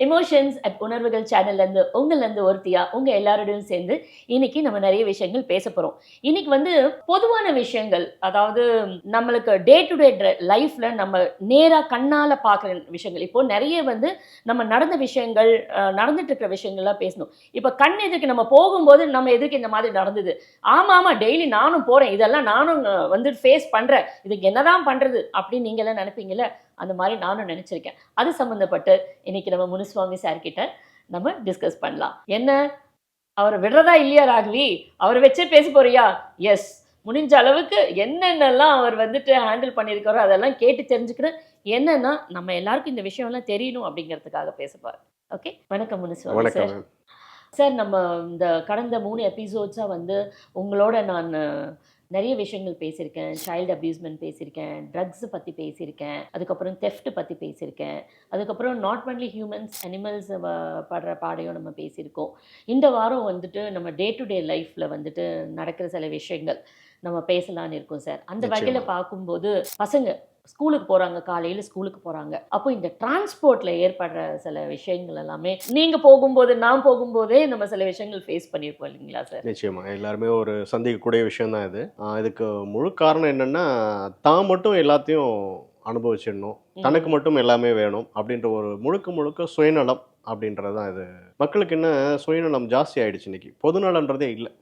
Emotions at உணர்வுகள் சேனல்லேருந்து உங்கள்லேருந்து ஒருத்தியா உங்கள் எல்லாரோடையும் சேர்ந்து இன்னைக்கு நம்ம நிறைய விஷயங்கள் பேச போகிறோம் இன்னைக்கு வந்து பொதுவான விஷயங்கள் அதாவது நம்மளுக்கு டே டு டே லைஃப்பில் நம்ம நேராக கண்ணால் பார்க்குற விஷயங்கள். இப்போது நிறைய வந்து நம்ம நடந்த விஷயங்கள் நடந்துட்டு இருக்கிற விஷயங்கள்லாம் பேசணும். இப்போ கண் எதிர்க்கு நம்ம போகும்போது நம்ம எதிர்க்கு இந்த மாதிரி நடந்தது. ஆமாம் ஆமாம் டெய்லி நானும் போகிறேன் இதெல்லாம் நானும் வந்து ஃபேஸ் பண்ணுறேன் இதுக்கு என்னதான் பண்ணுறது அப்படின்னு நீங்களாம் நினைப்பீங்களே நினைப்பீங்கல்ல? அந்த மாதிரி நானும் நினைச்சிருக்கேன். அது சம்மந்தப்பட்டு இன்னைக்கு நம்ம முனுசுவாமி சார் கிட்ட நம்ம டிஸ்கஸ் பண்ணலாம். என்ன? அவரை விடுறதா இல்லையா ராகவி? அவரை வச்சே பேச போறியா? எஸ் முடிஞ்ச அளவுக்கு என்னென்னலாம் அவர் வந்துட்டு ஹேண்டில் பண்ணியிருக்காரோ அதெல்லாம் கேட்டு தெரிஞ்சுக்கிறேன் என்னன்னா நம்ம எல்லாருக்கும் இந்த விஷயம்லாம் தெரியணும் அப்படிங்கிறதுக்காக பேசப்பார். ஓகே வணக்கம் முனுசுவாமி சார் சார் நம்ம இந்த கடந்த மூணு எபிசோட்ஸாக வந்து உங்களோட நான் நிறைய விஷயங்கள் பேசியிருக்கேன். சைல்டு அப்யூஸ்மெண்ட் பேசியிருக்கேன். ட்ரக்ஸை பற்றி பேசியிருக்கேன். அதுக்கப்புறம் தெஃப்ட் பற்றி பேசியிருக்கேன். அதுக்கப்புறம் நாட் ஒன்லி ஹியூமன்ஸ் அனிமல்ஸ் படுற பாடையும் நம்ம பேசியிருக்கோம். இந்த வாரம் வந்துட்டு நம்ம டே டு டே லைஃப்பில் வந்துட்டு நடக்கிற சில விஷயங்கள் நம்ம பேசலாம்னு இருக்கோம் சார் அந்த. வகையில் பார்க்கும்போது பசங்க ஸ்கூலுக்கு போகிறாங்க காலையில் ஸ்கூலுக்கு போகிறாங்க அப்போ இந்த டிரான்ஸ்போர்ட்டில் ஏற்படுற சில விஷயங்கள் எல்லாமே நீங்கள் போகும்போது நான் போகும்போதே நம்ம சில விஷயங்கள் ஃபேஸ் பண்ணியிருப்போம் இல்லைங்களா சார் நிச்சயமா. எல்லாருமே ஒரு சந்திக்கக்கூடிய விஷயம் தான் இது இதுக்கு முழு காரணம் என்னன்னா தான் மட்டும் எல்லாத்தையும் அனுபவிச்சிடணும். தனக்கு மட்டும் எல்லாமே வேணும் அப்படின்ற ஒரு முழுக்க முழுக்க சுயநலம் அப்படின்றது தான் இது. மக்களுக்கு என்ன சுயநலம் ஜாஸ்தி ஆயிடுச்சு இன்னைக்கு. பொதுநலன்றதே இல்லை.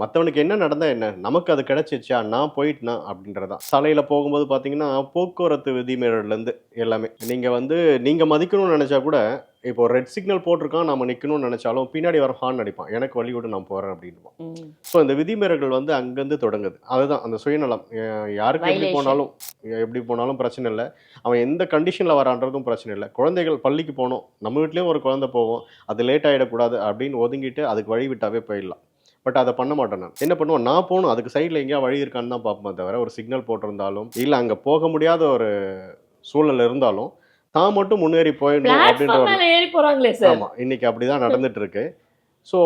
மற்றவனுக்கு என்ன நடந்தா என்ன? நமக்கு அது கிடைச்சிச்சா நான் போயிட்டேனா அப்படின்றதான் சாலையில் போகும்போது பார்த்தீங்கன்னா போக்குவரத்து விதிமீறல்லேருந்து எல்லாமே. நீங்கள் வந்து நீங்கள் மதிக்கணும்னு நினச்சா கூட இப்போ ரெட் சிக்னல் போட்டிருக்கான் நம்ம நிற்கணும்னு நினச்சாலும் பின்னாடி வர ஹார்ன் அடிப்பான். எனக்கு வழி விட்டு நான் போகிறேன் அப்படின்வான் ஸோ இந்த விதிமீறல்கள் வந்து அங்கேருந்து தொடங்குது. அதுதான் அந்த சுயநலம். யாருக்கு எப்படி. போனாலும் எப்படி போனாலும் பிரச்சனை இல்லை. அவன் எந்த கண்டிஷனில் வரான்றதும் பிரச்சனை இல்லை. குழந்தைகள் பள்ளிக்கு போகணும். நம்ம வீட்லேயும் ஒரு குழந்தை போகும். அது லேட் ஆகிடக்கூடாது அப்படின்னு ஒதுங்கிட்டு அதுக்கு வழி விட்டாவே போயிடலாம். பட் அதை பண்ண மாட்டேன் நான். என்ன பண்ணுவேன்? நான் போகணும். அதுக்கு சைடில் எங்கேயா வழி இருக்கான்னு தான் பார்ப்போமே தவிர ஒரு சிக்னல் போட்டிருந்தாலும் இல்லை அங்கே போக முடியாத ஒரு சூழல் இருந்தாலும் தான் மட்டும் முன்னேறி போயிடணும் அப்படின்ற பிளாட்ஃபார்ம் ஒரு மேலே ஏறி போகிறாங்களே சார் ஆமா இன்னைக்கு அப்படிதான் நடந்துட்டு இருக்கு ஸோ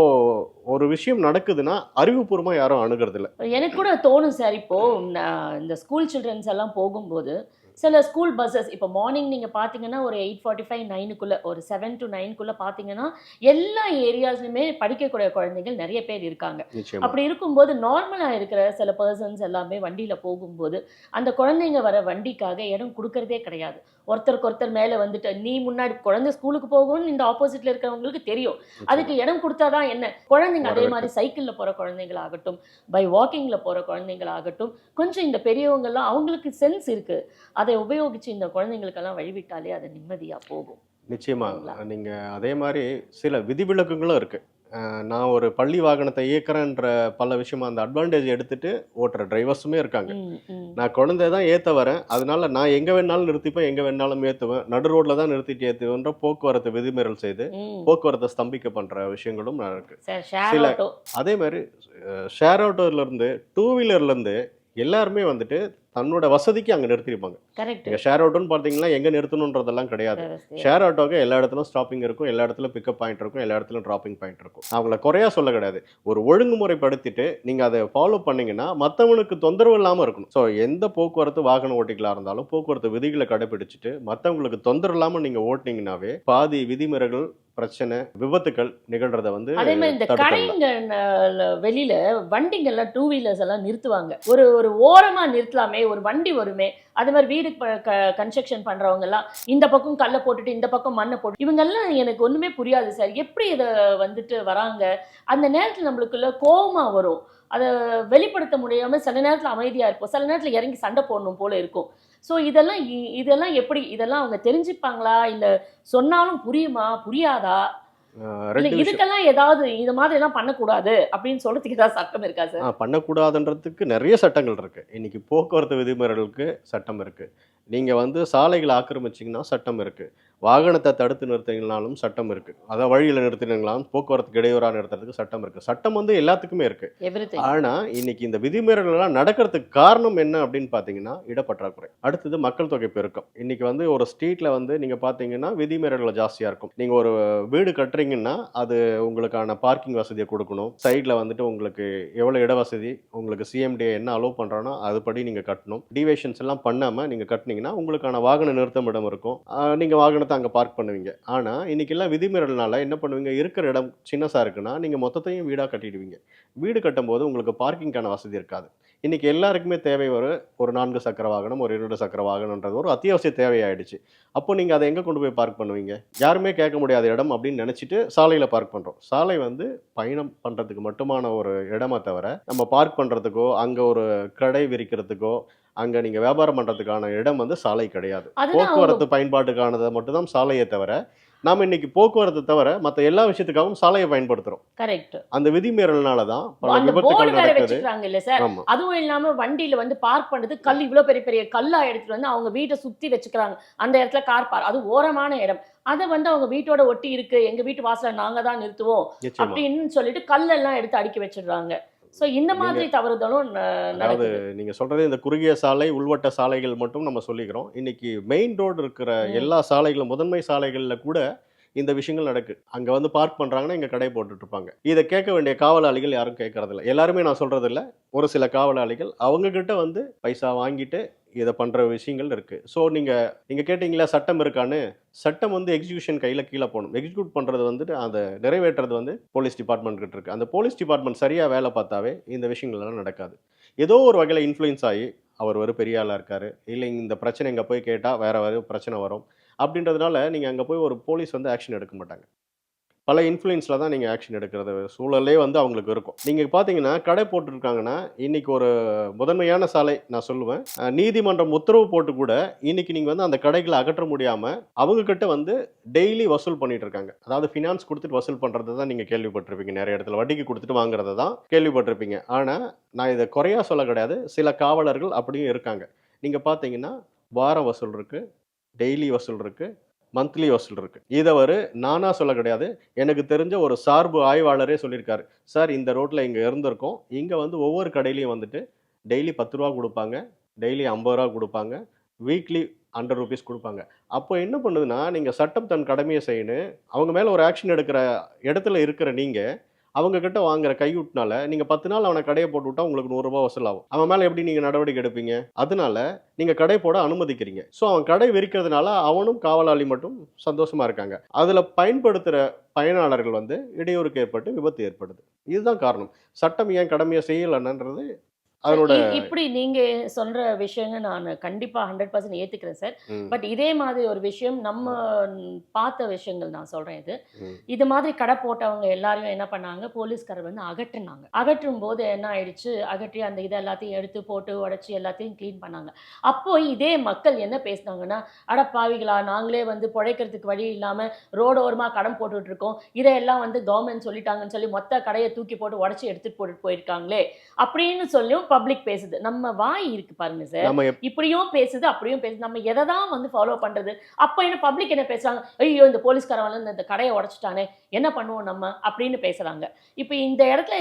ஒரு விஷயம் நடக்குதுன்னா அறிவுபூர்வமா யாரும் அணுகிறது இல்ல எனக்கு கூட தோணும் சார் இப்போ நான் இந்த ஸ்கூல் சில்ட்ரன்ஸ் எல்லாம் போகும்போது சில ஸ்கூல் பஸ்ஸஸ் இப்போ மார்னிங் நீங்கள் பார்த்தீங்கன்னா ஒரு எயிட் ஃபார்ட்டி ஃபைவ் நைனுக்குள்ளே ஒரு செவன் டு நைனுக்குள்ளே பார்த்தீங்கன்னா எல்லா ஏரியாஸ்லையுமே படிக்கக்கூடிய குழந்தைகள் நிறைய பேர் இருக்காங்க. அப்படி இருக்கும்போது நார்மலாக இருக்கிற சில பர்சன்ஸ் எல்லாமே வண்டியில் போகும்போது அந்த குழந்தைங்க வர வண்டிக்காக இடம் கொடுக்கறதே கிடையாது. ஒருத்தருக்கு ஒருத்தர் மேலே வந்துட்டு நீ முன்னாடி குழந்தை ஸ்கூலுக்கு போகும்னு இந்த ஆப்போசிட்ல இருக்கிறவங்களுக்கு தெரியும். அதுக்கு இடம் கொடுத்தாதான் என்ன? குழந்தைங்க அதே மாதிரி சைக்கிளில் போகிற குழந்தைங்களாகட்டும் பை வாக்கிங்கில் போகிற குழந்தைங்களாகட்டும் கொஞ்சம் இந்த பெரியவங்கெல்லாம் அவங்களுக்கு சென்ஸ் இருக்குது அதை உபயோகித்து இந்த குழந்தைங்களுக்கெல்லாம் வழிவிட்டாலே அது நிம்மதியாக போகும். நிச்சயமா. சரிங்களா? நீங்க அதே மாதிரி சில விதிவிலக்குகளும் இருக்கு. அஹ் நான் ஒரு பள்ளி வாகனத்தை இயக்குறேன்ற பல விஷயமா அந்த அட்வான்டேஜ் எடுத்துட்டு ஓட்டுற டிரைவர்ஸுமே இருக்காங்க. நான் குழந்தை தான் ஏத்த வரேன். அதனால நான் எங்க வேணாலும் நிறுத்திப்பேன் எங்க வேணாலும் ஏத்துவேன். நடு ரோட்ல தான் நிறுத்திட்டு ஏத்துவேன்ற போக்குவரத்து விதிமீறல் செய்து. போக்குவரத்தை ஸ்தம்பிக்க பண்ற விஷயங்களும் இருக்கு. சில- அதே மாதிரி ஷேர் ஆட்டோல இருந்து டூ வீலர்ல இருந்து எல்லாருமே வந்துட்டு தன்னோட வசதிக்கு அங்க நிறுத்திருப்பாங்க. கரெக்ட் நீங்க ஷேர் ஆட்டோன்னு பார்த்தீங்கன்னா எங்க நிறுத்தணுன்றதெல்லாம் கிடையாது. ஷேர் ஆட்டோக்கு எல்லா இடத்துலும் ஸ்டாப்பிங் இருக்கும் எல்லா இடத்துலும் பிக்கப் பாயிண்ட் இருக்கும் எல்லா இடத்துலும் டிராப்பிங் பாயிண்ட் இருக்கும். அவங்கள குறையா சொல்ல கிடையாது. ஒரு ஒழுங்குமுறைப்படுத்திட்டு நீங்க அதை ஃபாலோ பண்ணீங்கன்னா மத்தவனுக்கு தொந்தரவு இல்லாம இருக்கணும். ஸோ எந்த போக்குவரத்து வாகன ஓட்டிகளா இருந்தாலும் போக்குவரத்து விதிகளை கடைபிடிச்சிட்டு மத்தவங்களுக்கு தொந்தரவு இல்லாம நீங்க ஓட்டினீங்கன்னாவே பாதி விதிமுறைகள் பிரச்சனை விபத்துக்கள் நிகழ்றத வந்து அதே மாதிரி இந்த. கடைங்க வெளியில வண்டிங்க எல்லாம் டூ வீலர்ஸ் எல்லாம் நிறுத்துவாங்க. ஒரு ஒரு ஓரமா நிறுத்தலாமே ஒரு வண்டி வருமே அது மாதிரி வீடு கன்ஸ்ட்ரக்ஷன் பண்றவங்க எல்லாம் இந்த பக்கம் கல்லை போட்டுட்டு இந்த பக்கம் மண்ணை போட்டு இவங்க எல்லாம் எனக்கு ஒண்ணுமே புரியாது சார். எப்படி இதை வந்துட்டு வராங்க? அந்த நேரத்துல நம்மளுக்குள்ள கோவமா வரும். அதை வெளிப்படுத்த முடியாம சில நேரத்துல அமைதியா இருப்போம். சில நேரத்துல இறங்கி சண்டை போடணும் போல இருக்கும். ஸோ இதெல்லாம் இதெல்லாம் எப்படி இதெல்லாம் அவங்க தெரிஞ்சுப்பாங்களா? இல்ல சொன்னாலும் புரியுமா? புரியாதா? இதுக்கெல்லாம் ஏதாவது இந்த மாதிரி எல்லாம் பண்ணக்கூடாது அப்படின்னு சொல்றதுக்கு ஏதாவது சட்டம் இருக்கா சார் பண்ணக்கூடாதுன்றதுக்கு நிறைய சட்டங்கள் இருக்கு. இன்னைக்கு போக்குவரத்து விதிமுறைகளுக்கு சட்டம் இருக்கு. நீங்க வந்து சாலைகளை ஆக்கிரமிச்சீங்கன்னா சட்டம் இருக்கு. வாகனத்தை தடுத்து நிறுத்தினாலும் சட்டம் இருக்கு. அதை வழியில் நிறுத்தினீங்களாலும் போக்குவரத்துக்கு இடையூறாக நிறுத்துறதுக்கு சட்டம் இருக்கு. சட்டம் வந்து எல்லாத்துக்குமே இருக்கு. ஆனா இன்னைக்கு இந்த விதிமீறல்கள் எல்லாம் நடக்கிறதுக்கு காரணம் என்ன அப்படின்னு பாத்தீங்கன்னா இடப்பற்றாக்குறை. அடுத்தது மக்கள் தொகை பெருக்கம். இன்னைக்கு வந்து ஒரு ஸ்ட்ரீட்ல வந்து நீங்க பாத்தீங்கன்னா விதிமீறல்கள் ஜாஸ்தியா இருக்கும். நீங்க ஒரு வீடு கட்டுறீங்கன்னா அது உங்களுக்கான பார்க்கிங் வசதியை கொடுக்கணும். சைட்ல வந்துட்டு உங்களுக்கு எவ்வளவு இட வசதி உங்களுக்கு சிஎம்டி என்ன அலோவ் பண்றானோ அதுபடி நீங்க கட்டணும். டிவேஷன்ஸ் எல்லாம் பண்ணாம நீங்க கட்டினீங்கன்னா உங்களுக்கான வாகன நிறுத்தம் இடம் இருக்கும். நீங்க வாகனத்தை அங்கே பார்க் பண்ணுவீங்க. ஆனால் இன்னைக்கு எல்லாம் விதிமீறல்னால என்ன பண்ணுவீங்க? இருக்கிற இடம் சின்னசாக இருக்குன்னா நீங்கள் மொத்தத்தையும் வீடாக கட்டிடுவீங்க. வீடு கட்டும்போது உங்களுக்கு பார்க்கிங்க்கான வசதி இருக்காது. இன்னைக்கு எல்லாருக்குமே தேவை ஒரு ஒரு நான்கு சக்கர வாகனம் ஒரு இரண்டு சக்கர வாகனம்ன்றது ஒரு அத்தியாவசிய தேவையாயிடுச்சு. அப்போ நீங்கள் அதை எங்கே கொண்டு போய் பார்க் பண்ணுவீங்க? யாருமே கேட்க முடியாத இடம் அப்படின்னு நினச்சிட்டு சாலையில் பார்க் பண்ணுறோம் சாலை வந்து பயணம் பண்ணுறதுக்கு மட்டுமான ஒரு இடமா தவிர நம்ம பார்க் பண்ணுறதுக்கோ அங்கே ஒரு கடை விரிக்கிறதுக்கோ அங்கே நீங்கள் வியாபாரம் பண்ணுறதுக்கான இடம் வந்து சாலை கிடையாது. போக்குவரத்து பயன்பாட்டுக்கானதை மட்டும்தான் சாலையை தவிர நாம் இன்னைக்கு போக்குவரத்து தவிர மற்ற எல்லா விஷயத்துக்காகவும் சாலையை பயன்படுத்துகிறோம் கரெக்ட் அந்த விதிமீறல்னால தான் பல விபத்துகள் நடக்குது. இல்ல சார்? அதுவும் இல்லாம வண்டியில வந்து பார்க் பண்றது கல் இவ்வளவு பெரிய பெரிய கல்லா எடுத்துட்டு வந்து அவங்க வீட்டை சுத்தி வச்சுக்கிறாங்க. அந்த இடத்துல கார் பார் அது ஓரமான இடம். அதை வந்து அவங்க வீட்டோட ஒட்டி இருக்கு. எங்க வீட்டு வாசல்ல நாங்க தான் நிறுத்துவோம் அப்படின்னு சொல்லிட்டு கல்லெல்லாம் எடுத்து அடுக்கி வச்சிடுறாங்க. சோ இந்த மாதிரி தவறுதலும் அதாவது நடக்குது நீங்க சொல்றது இந்த குறுகிய சாலை உள்வட்ட சாலைகள் மட்டும் நம்ம சொல்லிக்கிறோம் இன்னைக்கு மெயின் ரோடு இருக்கிற. எல்லா சாலைகளும் முதன்மை சாலைகள்ல கூட இந்த விஷயங்கள் நடக்கு. அங்க வந்து பார்க் பண்றாங்கன்னா இங்க கடை போட்டுட்டு இருப்பாங்க இதை கேட்க வேண்டிய காவலாளிகள் யாரும் கேட்கறதில்ல. எல்லாருமே நான் சொல்றது இல்ல ஒரு சில காவலாளிகள் அவங்க கிட்ட வந்து பைசா வாங்கிட்டு இதை பண்ற விஷயங்கள் இருக்கு. ஸோ நீங்க நீங்க கேட்டீங்களா சட்டம் இருக்கான்னு? சட்டம் வந்து எக்ஸிகியூஷன் கையில கீழே போகணும். எக்ஸிக்யூட் பண்றது வந்துட்டு அதை நிறைவேற்றுறது வந்து போலீஸ் டிபார்ட்மெண்ட் கிட்ட இருக்கு. அந்த போலீஸ் டிபார்ட்மெண்ட் சரியா வேலை பார்த்தாவே இந்த விஷயங்கள் எல்லாம் நடக்காது. ஏதோ ஒரு வகையில் இன்ஃப்ளூயன்ஸ் ஆகி அவர் ஒரு பெரிய ஆளாக இருக்காரு. இல்லை இந்த பிரச்சனை இங்கே போய் கேட்டால் வேற வேறு பிரச்சனை வரும். அப்படின்றதுனால நீங்கள் அங்கே போய் ஒரு போலீஸ் வந்து ஆக்ஷன் எடுக்க மாட்டாங்க. பல இன்ஃப்ளூயன்ஸில் தான் நீங்கள் ஆக்ஷன் எடுக்கிறது சூழலே வந்து அவங்களுக்கு இருக்கும். நீங்கள் பார்த்தீங்கன்னா கடை போட்டிருக்காங்கன்னா இன்றைக்கி ஒரு முதன்மையான சாலை நான் சொல்லுவேன். நீதிமன்றம் உத்தரவு போட்டு கூட இன்றைக்கி நீங்கள் வந்து அந்த கடைகளை அகற்ற முடியாமல் அவங்கக்கிட்ட வந்து டெய்லி வசூல் பண்ணிட்டு இருக்காங்க. அதாவது ஃபினான்ஸ் கொடுத்துட்டு வசூல் பண்ணுறது தான் நீங்கள் கேள்விப்பட்டிருப்பீங்க. நிறைய இடத்துல வட்டிக்கு கொடுத்துட்டு வாங்குறத தான் கேள்விப்பட்டிருப்பீங்க. ஆனால் நான் இதை குறையாக சொல்ல கிடையாது. சில காவலர்கள் அப்படியும் இருக்காங்க. நீங்கள் பார்த்தீங்கன்னா வார வசூல் இருக்குது டெய்லி வசூல் இருக்குது மந்த்லி வசூல் இருக்குது இதை ஒரு நானா சொல்ல கிடையாது. எனக்கு தெரிஞ்ச ஒரு சார்பு ஆய்வாளரே சொல்லியிருக்காரு. சார் இந்த ரோட்டில் இங்கே இருந்திருக்கோம். இங்கே வந்து ஒவ்வொரு கடையிலையும் வந்துட்டு டெய்லி பத்து ரூபா கொடுப்பாங்க டெய்லி ஐம்பது ரூபா கொடுப்பாங்க வீக்லி ஹண்ட்ரட் ருபீஸ் கொடுப்பாங்க. அப்போ என்ன பண்ணுதுன்னா நீங்கள் சட்டம் தன் கடமையை செய்யணும். அவங்க மேலே ஒரு ஆக்ஷன் எடுக்கிற இடத்துல இருக்கிற நீங்கள் அவங்க கிட்ட வாங்குற கையூட்டினால நீங்கள் பத்து நாள் அவனை கடையை போட்டு விட்டா உங்களுக்கு நூறுரூபா வசூலாகும் அவன் மேலே எப்படி நீங்கள் நடவடிக்கை எடுப்பீங்க? அதனால நீங்கள் கடை போட அனுமதிக்கிறீங்க. ஸோ அவன் கடை வெறிக்கிறதுனால அவனும் காவலாளி மட்டும் சந்தோஷமா இருக்காங்க. அதில் பயன்படுத்துகிற பயனாளர்கள் வந்து இடையூறுக்கு ஏற்பட்டு விபத்து ஏற்படுது. இதுதான் காரணம். சட்டம் ஏன் கடமையை செய்யலைன்றது அதனோட இப்படி நீங்க சொல்ற விஷயங்க நான் கண்டிப்பா ஹண்ட்ரட் பர்சன்ட் ஏத்துக்கிறேன் சார். பட் இதே மாதிரி ஒரு விஷயம் நம்ம பார்த்த விஷயங்கள் நான் சொல்றேன் இது. இது மாதிரி கடை போட்டவங்க எல்லாரும் என்ன பண்ணாங்க? போலீஸ்காரர் வந்து அகற்றினாங்க. அகற்றும் போது என்ன ஆயிடுச்சு? அகற்றி அந்த இதை எல்லாத்தையும் எடுத்து போட்டு உடைச்சி எல்லாத்தையும் க்ளீன் பண்ணாங்க. அப்போ இதே மக்கள் என்ன பேசினாங்கன்னா அட பாவிகளா நாங்களே வந்து பிழைக்கிறதுக்கு வழி இல்லாம ரோடோரமா கடன் போட்டுட்டு இருக்கோம். இதையெல்லாம் வந்து கவர்மெண்ட் சொல்லிட்டாங்கன்னு சொல்லி மொத்த கடையை தூக்கி போட்டு உடைச்சி எடுத்துட்டு போட்டுட்டு போயிருக்காங்களே. அப்படின்னு சொல்லியும் பப்ளிக் பேசுது. நம்ம வாய் இருக்கு பாருங்க சார் இப்படியும் பேசுது அப்படியும் பேசுது. நம்ம எதை தான் வந்து ஃபாலோ பண்றது? அப்ப என்ன பப்ளிக் என்ன பேசுறாங்க? ஐயோ இந்த போலீஸ்காரன் வந்து இந்த கடையை உடைச்சிட்டானே. என்ன பண்ணுவோம் நம்ம? அப்படின்னு பேசுறாங்க. இப்போ இந்த இடத்துல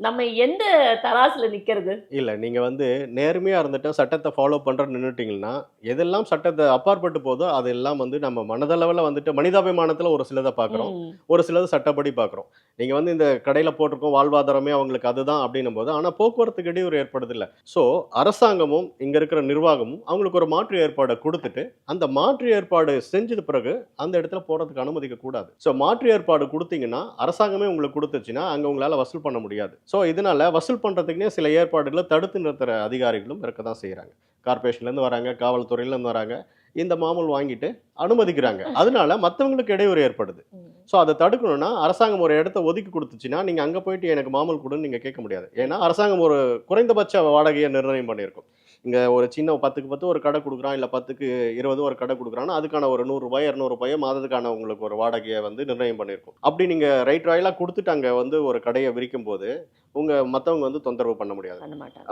நம்ம எந்த தராசுல நிக்கிறது? இல்ல நீங்க வந்து நேர்மையா இருந்துட்டு சட்டத்தை ஃபாலோ பண்ற நின்னுட்டீங்கன்னா எதெல்லாம் சட்டத்தை அப்பாற்பட்டு போதோ அதெல்லாம் வந்து நம்ம மனதளவில் வந்துட்டு மனிதாபிமானத்துல ஒரு சிலதை பார்க்குறோம் ம், ஒரு சிலது சட்டப்படி பார்க்குறோம் நீங்கள் வந்து இந்த கடையில் போட்டிருக்கோம் வாழ்வாதாரமே அவங்களுக்கு அதுதான் அப்படின்னும் போது ஆனால் போக்குவரத்துக்கு இடையூறு ஏற்படுது இல்லை ஸோ அரசாங்கமும் இங்கே இருக்கிற நிர்வாகமும் அவங்களுக்கு ஒரு மாற்று ஏற்பாடை கொடுத்துட்டு அந்த மாற்று ஏற்பாடு செஞ்சது பிறகு அந்த இடத்துல போகிறதுக்கு அனுமதிக்க கூடாது. ஸோ மாற்று ஏற்பாடு கொடுத்தீங்கன்னா அரசாங்கமே உங்களுக்கு கொடுத்துச்சுன்னா அங்கே உங்களால் வசூல் பண்ண முடியாது. ஸோ இதனால வசூல் பண்ணுறதுக்குனே சில ஏற்பாடுகளை தடுத்து நிறுத்துகிற அதிகாரிகளும் இருக்க தான் செய்கிறாங்க கார்பரேஷன்லேருந்து வராங்க காவல்துறையிலேருந்து வராங்க இந்த மாமூல் வாங்கிட்டு அனுமதிக்கிறாங்க. அதனால மற்றவங்களுக்கு இடையூறு ஏற்படுது. ஸோ அதை தடுக்கணும்னா அரசாங்கம் ஒரு இடத்த ஒதுக்கி கொடுத்துச்சுன்னா நீங்கள் அங்கே போயிட்டு எனக்கு மாமூல் கொடுன்னு நீங்கள் கேட்க முடியாது. ஏன்னா அரசாங்கம் ஒரு குறைந்தபட்ச வாடகையை நிர்ணயம் பண்ணியிருக்கும். இங்கே ஒரு சின்ன பத்துக்கு பத்து ஒரு கடை கொடுக்குறான் இல்லை பத்துக்கு இருபது ஒரு கடை கொடுக்குறான்னா அதுக்கான ஒரு நூறுரூபாய் இரநூறுபாயோ மாதத்துக்கான உங்களுக்கு ஒரு வாடகையை வந்து நிர்ணயம் பண்ணியிருக்கும். அப்படி நீங்கள் ரைட் ராயலாக கொடுத்துட்டு அங்கே வந்து ஒரு கடையை விரிக்கும் போது உங்கள் மற்றவங்க வந்து தொந்தரவு பண்ண முடியாது.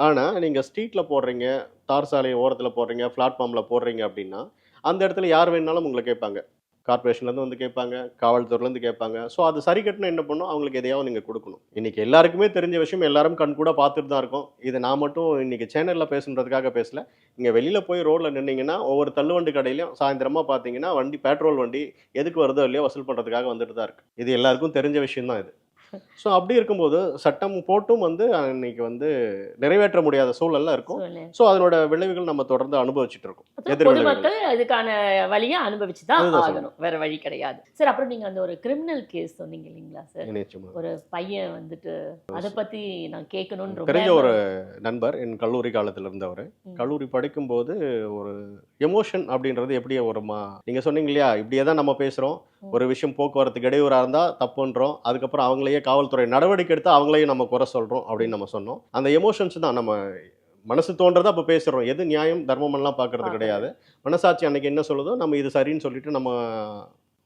ஆனால் நீங்கள் ஸ்ட்ரீட்டில் போடுறீங்க தார் சாலை ஓரத்தில் போடுறீங்க பிளாட்ஃபார்மில் போடுறீங்க அப்படின்னா அந்த இடத்துல யார் வேணாலும் உங்களை கேட்பாங்க. கார்பரேஷன்லேருந்து வந்து கேட்பாங்க காவல்துறையிலேருந்து கேட்பாங்க. ஸோ அது சரி கட்டணும் என்ன பண்ணும்? அவங்களுக்கு எதையாவது நீங்கள் கொடுக்கணும். இன்றைக்கி எல்லாருக்குமே தெரிஞ்ச விஷயம் எல்லாரும் கண் கூட பார்த்துட்டு தான் இருக்கும். இதை நான் மட்டும் இன்றைக்கி சேனலில் பேசுன்றதுக்காக பேசல. இங்கே வெளியில் போய் ரோட்டில் நின்னீங்கன்னா ஒவ்வொரு தள்ளுவண்டி கடையிலையும் சாயந்தரமாக பார்த்தீங்கன்னா வண்டி பெட்ரோல் வண்டி எதுக்கு வருதோ இல்லையோ வசூல் பண்ணுறதுக்காக வந்துட்டு தான் இருக்குது இது எல்லாருக்கும் தெரிஞ்ச விஷயம் தான் இது. ஸோ அப்படி இருக்கும்போது சட்டம் போட்டும் வந்து அன்னைக்கு வந்து நிறைவேற்ற முடியாத சூழல்ல இருக்கும். ஸோ அதனோட விளைவுகள் நம்ம தொடர்ந்து அனுபவிச்சுட்டு இருக்கோம். பொதுமக்கள் அதுக்கான வழியை அனுபவிச்சு தான் ஆகணும். வேற வழி கிடையாது. சார் அப்புறம் நீங்க அந்த ஒரு கிரிமினல் கேஸ் சொன்னீங்க இல்லைங்களா சார்? ஒரு பையன் வந்துட்டு அதை பத்தி நான் கேட்கணும்னு தெரிஞ்ச ஒரு நண்பர் என் கல்லூரி காலத்துல இருந்தவர். கல்லூரி படிக்கும்போது ஒரு எமோஷன் அப்படின்றது எப்படி ஒரு மா நீங்க சொன்னீங்க இல்லையா இப்படியே தான் நம்ம பேசுறோம். ம். ஒரு விஷயம் போக்குவரத்துக்கு இடையூறா இருந்தா தப்புன்றோம். அதுக்கப்புறம் அவங்களையே காவல்துறை நடவடிக்கை எடுத்து அவங்களையும் நம்ம குறை சொல்றோம் அப்படின்னு நம்ம சொன்னோம். அந்த எமோஷன்ஸ் தான் நம்ம மனசு தோன்றதை அப்போ பேசுறோம். எது நியாயம் தர்மம் எல்லாம் பார்க்கறது பார்க்கறது. கிடையாது. மனசாட்சி அன்னைக்கு என்ன சொல்லுதோ நம்ம இது சரின்னு சொல்லிட்டு நம்ம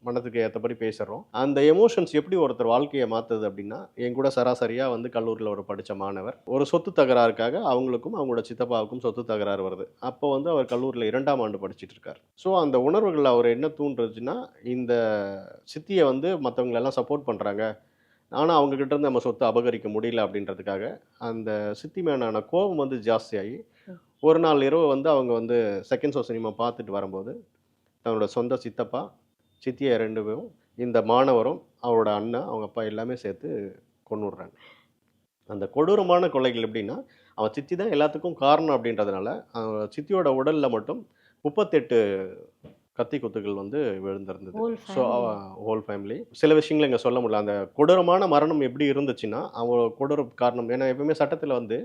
மனதுக்கு ஏற்றபடி பேசுகிறோம் அந்த எமோஷன்ஸ் எப்படி ஒருத்தர் வாழ்க்கையை மாற்றுது அப்படின்னா என் கூட சராசரியாக வந்து கல்லூரியில் ஒரு படித்த மாணவர். ஒரு சொத்து தகராறுக்காக அவங்களுக்கும் அவங்களோட சித்தப்பாவுக்கும் சொத்து தகராறு வருது. அப்போ வந்து அவர் கல்லூரியில் இரண்டாம் ஆண்டு படிச்சுட்டு இருக்கார். ஸோ அந்த உணர்வுகளில் அவர் என்ன தூண்டுறதுன்னா இந்த சித்தியை வந்து மற்றவங்களெல்லாம் சப்போர்ட் பண்ணுறாங்க ஆனால் அவங்கக்கிட்ட இருந்து நம்ம சொத்தை அபகரிக்க முடியல அப்படின்றதுக்காக அந்த சித்தி மேனான கோபம் வந்து ஜாஸ்தியாகி ஒரு நாள் இரவு வந்து அவங்க வந்து செகண்ட் ஷோ சினிமா பார்த்துட்டு வரும்போது தன்னோட சொந்த சித்தப்பா சித்தியை ரெண்டு பேரும் இந்த மாணவரும் அவரோட அண்ணன் அவங்க அப்பா எல்லாமே சேர்த்து கொண்டு விடுறாங்க அந்த கொடூரமான கொலைகள் எப்படின்னா அவன் சித்தி தான் எல்லாத்துக்கும் காரணம் அப்படின்றதுனால அவன் சித்தியோட உடலில் மட்டும் முப்பத்தெட்டு கத்தி குத்துகள் வந்து விழுந்திருந்தது ஸோ. ஹோல் ஃபேமிலி சில விஷயங்கள் இங்கே சொல்ல முடியல அந்த கொடூரமான மரணம் எப்படி இருந்துச்சுன்னா அவங்க கொடூர காரணம் ஏன்னா எப்பவுமே சட்டத்தில் வந்து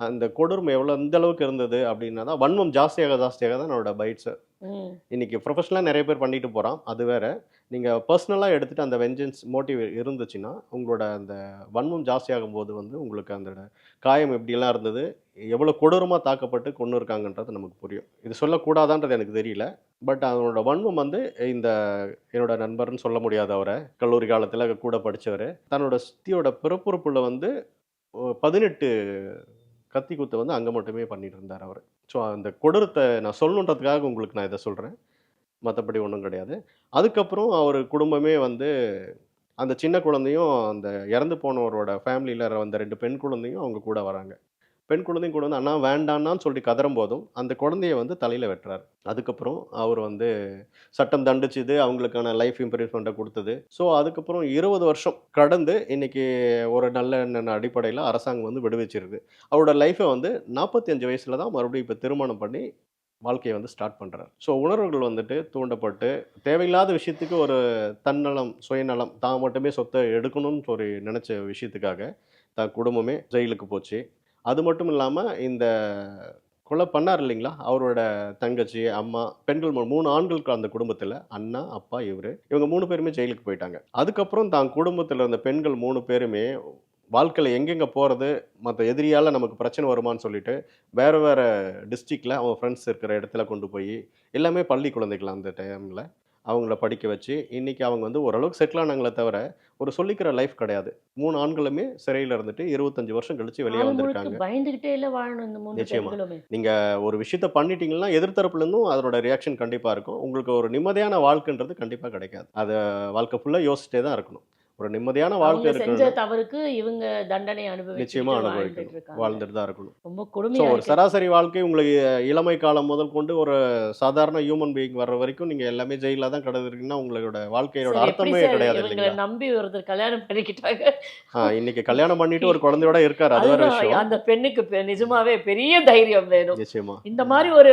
அந்த கொடூரம் எவ்வளோ எந்த அளவுக்கு இருந்தது அப்படின்னா தான் வன்மம் ஜாஸ்தியாக ஜாஸ்தியாக தான் என்னோட பைட்ஸை. இன்னைக்கு ப்ரொஃபஷனலாக நிறைய பேர் பண்ணிட்டு போகிறான் அது வேற. நீங்கள் பர்சனலாக எடுத்துகிட்டு அந்த வெஞ்சன்ஸ் மோட்டிவ் இருந்துச்சுன்னா உங்களோட அந்த வன்மம் ஜாஸ்தியாகும் போது வந்து உங்களுக்கு அந்த காயம் எப்படியெல்லாம் இருந்தது எவ்வளோ கொடூரமாக தாக்கப்பட்டு கொண்டு இருக்காங்கன்றது நமக்கு புரியும். இது சொல்லக்கூடாதான்றது எனக்கு தெரியல. பட் அவனோட வன்மம் வந்து இந்த என்னோட நண்பர்னு சொல்ல முடியாத அவரை. கல்லூரி காலத்தில் கூட படித்தவர் தன்னோட சித்தியோட பிறப்புறுப்பில் வந்து பதினெட்டு கத்தி குத்தை வந்து அங்கே மட்டுமே பண்ணிட்டு இருந்தார் அவர். ஸோ அந்த கொடூரத்தை நான் சொல்லணுன்றதுக்காக உங்களுக்கு நான் இதை சொல்கிறேன் மற்றபடி ஒன்றும் கிடையாது. அதுக்கப்புறம் அவர் குடும்பமே வந்து அந்த சின்ன குழந்தையும் அந்த இறந்து போனவரோட ஃபேமிலியில் வந்த ரெண்டு பெண் குழந்தையும் அவங்க கூட வராங்க. பெண் குழந்தையும் கூட வந்து அண்ணா வேண்டான்னான்னு சொல்லி கதறும் போதும் அந்த குழந்தைய வந்து தலையில் வெட்டுறாரு. அதுக்கப்புறம் அவர் வந்து சட்டம் தண்டிச்சுது அவங்களுக்கான லைஃப் இம்ப்ரூவ்மெண்ட்டை கொடுத்தது. ஸோ அதுக்கப்புறம் இருபது வருஷம் கடந்து இன்னைக்கு ஒரு நல்ல அடிப்படையில் அரசாங்கம் வந்து விடுவிச்சிருக்கு அவரோட லைஃப்பை வந்து நாற்பத்தி அஞ்சு வயசில் தான் மறுபடியும் இப்போ திருமணம் பண்ணி வாழ்க்கையை வந்து ஸ்டார்ட் பண்ணுறாரு ஸோ உணர்வுகள் வந்துட்டு தூண்டப்பட்டு தேவையில்லாத விஷயத்துக்கு ஒரு தன்னலம் சுயநலம் தான் மட்டுமே சொத்தை எடுக்கணும்னு ஒரு நினச்ச விஷயத்துக்காக தான் குடும்பமே ஜெயிலுக்கு போச்சு. அது மட்டும் இல்லாமல் இந்த கொலை பண்ணார் இல்லைங்களா? அவரோட தங்கச்சி அம்மா பெண்கள் மூணு ஆண்களுக்கு அந்த குடும்பத்தில் அண்ணா அப்பா இவர் இவங்க மூணு பேருமே ஜெயிலுக்கு போயிட்டாங்க. அதுக்கப்புறம் தான் குடும்பத்தில் இருந்த பெண்கள் மூணு பேருமே வாழ்க்கையில் எங்கெங்கே போகிறது மற்ற எதிரியால் நமக்கு பிரச்சனை வருமான்னு சொல்லிட்டு வேறு வேறு டிஸ்ட்ரிக்டில் அவங்க ஃப்ரெண்ட்ஸ் இருக்கிற இடத்துல கொண்டு போய் எல்லாமே பள்ளி குழந்தைகள் அந்த டைமில் அவங்கள படிக்க வச்சு இன்றைக்கி அவங்க வந்து ஓரளவுக்கு செட்டில் ஆனாங்களே தவிர ஒரு சொல்லிக்கிற லைஃப் கிடையாது. மூணு ஆண்களுமே சிறையில் இருந்துட்டு இருபத்தஞ்சு வருஷம் கழிச்சு வெளியே வந்திருக்காங்க. பயந்துகிட்டே இல்ல வாழணும் நிச்சயமா. நீங்கள் ஒரு விஷயத்த பண்ணிட்டீங்கன்னா எதிர்த்தரப்புலேருந்தும் அதோட ரியாக்ஷன் கண்டிப்பாக இருக்கும். உங்களுக்கு ஒரு நிம்மதியான வாழ்க்கைன்றது கண்டிப்பாக கிடைக்காது. அதை வாழ்க்கை ஃபுல்லாக யோசிச்சிட்டே தான் இருக்கணும். ஒரு நிம்மதியான வாழ்க்கை செஞ்ச இருக்கணும் தவறுக்கு இவங்க தண்டனை அனுபவிச்சு நிச்சயமா அனுபவிக்கணும். வாழ்ந்துட்டு தான் இருக்கணும். ரொம்ப ஸோ கொடுமையா ஒரு இருக்கு. சராசரி வாழ்க்கை உங்களுக்கு இளமை காலம் முதல் கொண்டு ஒரு சாதாரண ஹியூமன் பீயிங் வர்ற வரைக்கும் நீங்கள் எல்லாமே ஜெயிலில் தான் கடந்திருக்கீங்கன்னா உங்களோட வாழ்க்கையோட அர்த்தமே கிடையாது இல்லைங்களா? நம்பி ஒருத்தர் கல்யாணம் பண்ணிக்கிட்டாங்க? ஆ, இன்னைக்கு கல்யாணம் பண்ணிட்டு ஒரு குழந்தையோட இருக்காரு அது வேற விஷயம். அந்த பெண்ணுக்கு நிஜமாவே பெரிய தைரியம் வேணும். நிச்சயமா. இந்த மாதிரி ஒரு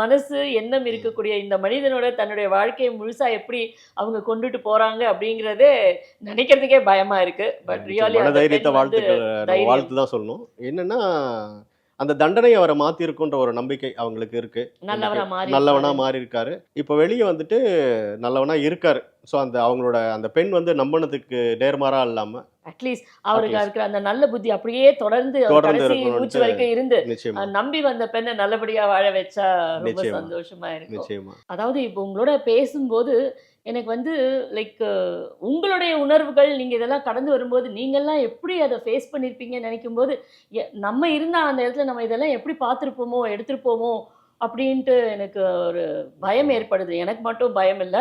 மனசு எண்ணம் இருக்கக்கூடிய இந்த மனிதனோட தன்னுடைய வாழ்க்கையை முழுசா எப்படி அவங்க கொண்டுட்டு போறாங்க அப்படிங்கறதே நினைக்கிறதுக்கே பயமா இருக்கு. பட் ரியலி தைரியத்தை. வாழ்த்து தான் சொல்லணும். என்னன்னா அந்த தண்டனை அவரை மாத்திருக்குன்ற ஒரு நம்பிக்கை அவங்களுக்கு இருக்கு. நல்லவனா. மாறி இருக்காரு இப்போ வெளியே வந்துட்டு நல்லவனா இருக்காரு. ஸோ அந்த அவங்களோட அந்த பெண் வந்து நம்பினதுக்கு நேர்மாறா இல்லாம அட்லீஸ்ட் அவருக்கு. இருக்கிற அந்த நல்ல புத்தி அப்படியே தொடர்ந்து கடைசி மூச்சு வரைக்கும் இருந்து நம்பி வந்த பெண்ணை நல்லபடியா வாழ வச்சா ரொம்ப. சந்தோஷமா நிச்சயமா. அதாவது இப்போ உங்களோட பேசும்போது எனக்கு வந்து லைக் உங்களுடைய உணர்வுகள் நீங்க இதெல்லாம் கடந்து வரும்போது நீங்கெல்லாம் எப்படி அதை ஃபேஸ் பண்ணியிருப்பீங்கன்னு நினைக்கும் போது எ- நம்ம இருந்தா அந்த இடத்துல நம்ம இதெல்லாம் எப்படி பார்த்துருப்போமோ எடுத்திருப்போமோ அப்படின்ட்டு எனக்கு ஒரு பயம் ஏற்படுது. எனக்கு மட்டும் பயம் இல்லை.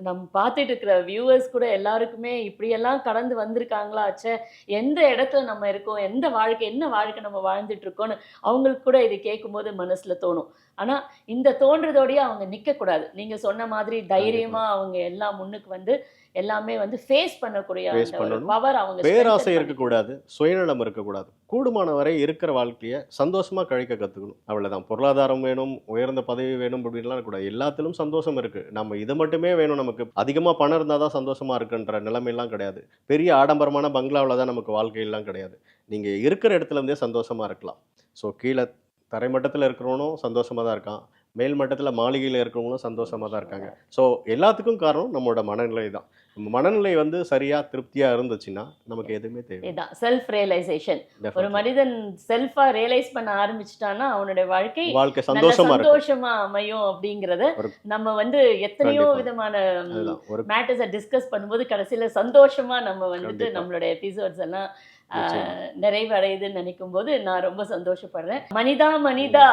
நம்ம பார்த்துட்டு இருக்கிற வியூவர்ஸ் கூட எல்லாருக்குமே இப்படியெல்லாம் கடந்து வந்திருக்காங்களா? ச்சே எந்த இடத்துல நம்ம இருக்கோம்? எந்த வாழ்க்கை என்ன வாழ்க்கை நம்ம வாழ்ந்துட்டு இருக்கோம்னு அவங்களுக்கு கூட இது கேட்கும்போது மனசுல தோணும். ஆனா இந்த தோன்றதோடயே அவங்க நிக்க கூடாது நீங்க சொன்ன மாதிரி தைரியமா அவங்க எல்லாம் முன்னுக்கு வந்து எல்லாமே வந்து ஃபேஸ் பண்ணக்கூடிய. பவர் அவங்க பேராசை இருக்கக்கூடாது சுயநலம் இருக்கக்கூடாது. கூடுமான வரை இருக்கிற வாழ்க்கையை சந்தோஷமா கழிக்க கத்துக்கணும். அவ்வளவுதான். பொருளாதாரம் வேணும் உயர்ந்த பதவி வேணும் அப்படின்லாம் கூடாது எல்லாத்திலும் சந்தோஷம் இருக்கு. நம்ம இது மட்டுமே வேணும் நமக்கு அதிகமாக பணம் இருந்தால் தான் சந்தோஷமாக இருக்குன்ற நிலைமையெல்லாம் கிடையாது. பெரிய ஆடம்பரமான பங்களாவில் தான் நமக்கு வாழ்க்கையெல்லாம் கிடையாது. நீங்கள் இருக்கிற இடத்துல இருந்தே சந்தோஷமாக இருக்கலாம். ஸோ கீழே தரைமட்டத்தில் இருக்கிறவனும் சந்தோஷமாக தான் இருக்கான். மேல் மட்டத்தில் மாளிகையில் இருக்கிறவங்களும் சந்தோஷமா தான் இருக்காங்க ஸோ எல்லாத்துக்கும் காரணம் நம்மளோட மனநிலை தான் நம்ம மனநிலை வந்து சரியா திருப்தியா இருந்துச்சுன்னா நமக்கு எதுவுமே தேவை இதுதான் செல்ஃப் ரியலைசேஷன் ஒரு. மனிதன் செல்ஃபா ரியலைஸ் பண்ண ஆரம்பிச்சிட்டான்னா அவனுடைய வாழ்க்கை வாழ்க்கை சந்தோஷமா சந்தோஷமா அமையும் அப்படிங்கறத நம்ம வந்து எத்தனையோ. விதமான ஒரு மேட்டர்ஸை டிஸ்கஸ் பண்ணும்போது கடைசியில சந்தோஷமா நம்ம வந்துட்டு. நம்மளோட எபிசோட்ஸ் எல்லாம். நிறைவடையுதுன்னு நினைக்கும் போது நான் ரொம்ப சந்தோஷப்படுறேன் மனிதா மனிதா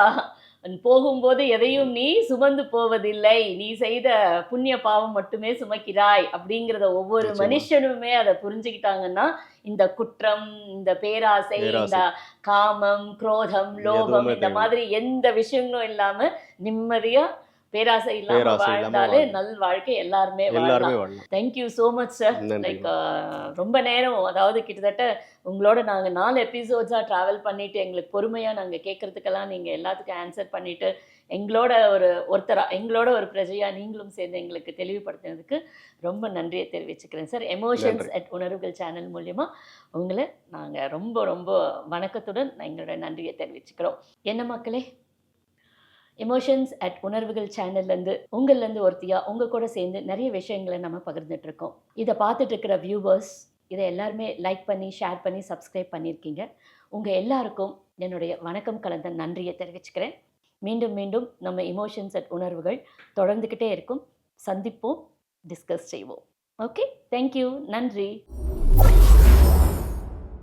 போகும்போது எதையும் நீ சுமந்து போவதில்லை நீ செய்த புண்ணிய பாவம் மட்டுமே சுமக்கிறாய் அப்படிங்கிறத ஒவ்வொரு. மனுஷனுமே அதை புரிஞ்சுக்கிட்டாங்கன்னா இந்த குற்றம் இந்த பேராசை. இந்த காமம் குரோதம் எதுவுமே இந்த. மாதிரி எந்த விஷயங்களும் இல்லாம நிம்மதியா பேராசை இல்லாம வாழ்ந்தாலே. நல் வாழ்க்கை எல்லாருமே வாழலாம் வாழலாம் thank you so much sir like ரொம்ப நேரம் அதாவது கிட்டத்தட்ட உங்களோட நாங்கள் நாலு எபிசோட்ஸாக ட்ராவல் பண்ணிட்டு எங்களுக்கு பொறுமையாக நாங்கள் கேட்குறதுக்கெல்லாம் நீங்கள் எல்லாத்துக்கும் ஆன்சர் பண்ணிட்டு எங்களோட ஒரு ஒருத்தராக எங்களோட ஒரு பிரஜையாக நீங்களும் சேர்ந்து எங்களுக்கு தெளிவுபடுத்தினதுக்கு ரொம்ப நன்றியை தெரிவிச்சுக்கிறேன் சார் எமோஷன்ஸ். அட் உணர்வுகள் சேனல் மூலியமா உங்களை நாங்கள் ரொம்ப ரொம்ப வணக்கத்துடன் எங்களோட நன்றியை தெரிவிச்சுக்கிறோம். என்ன மக்களே? எமோஷன்ஸ் அட் உணர்வுகள் சேனல்லேருந்து உங்கள்லேருந்து ஒருத்தியாக உங்கள் கூட சேர்ந்து நிறைய விஷயங்களை நம்ம பகிர்ந்துட்டு இருக்கோம் இதை பார்த்துட்டு இருக்கிற வியூவர்ஸ் இதை எல்லாருமே லைக் பண்ணி ஷேர் பண்ணி சப்ஸ்கிரைப் பண்ணியிருக்கீங்க. உங்கள் எல்லாருக்கும் என்னுடைய வணக்கம் கலந்த நன்றியை தெரிவிச்சுக்கிறேன். மீண்டும் மீண்டும் நம்ம எமோஷன்ஸ் அட் உணர்வுகள் தொடர்ந்துக்கிட்டே இருக்கும். சந்திப்போம் டிஸ்கஸ் செய்வோம். ஓகே தேங்க்யூ நன்றி.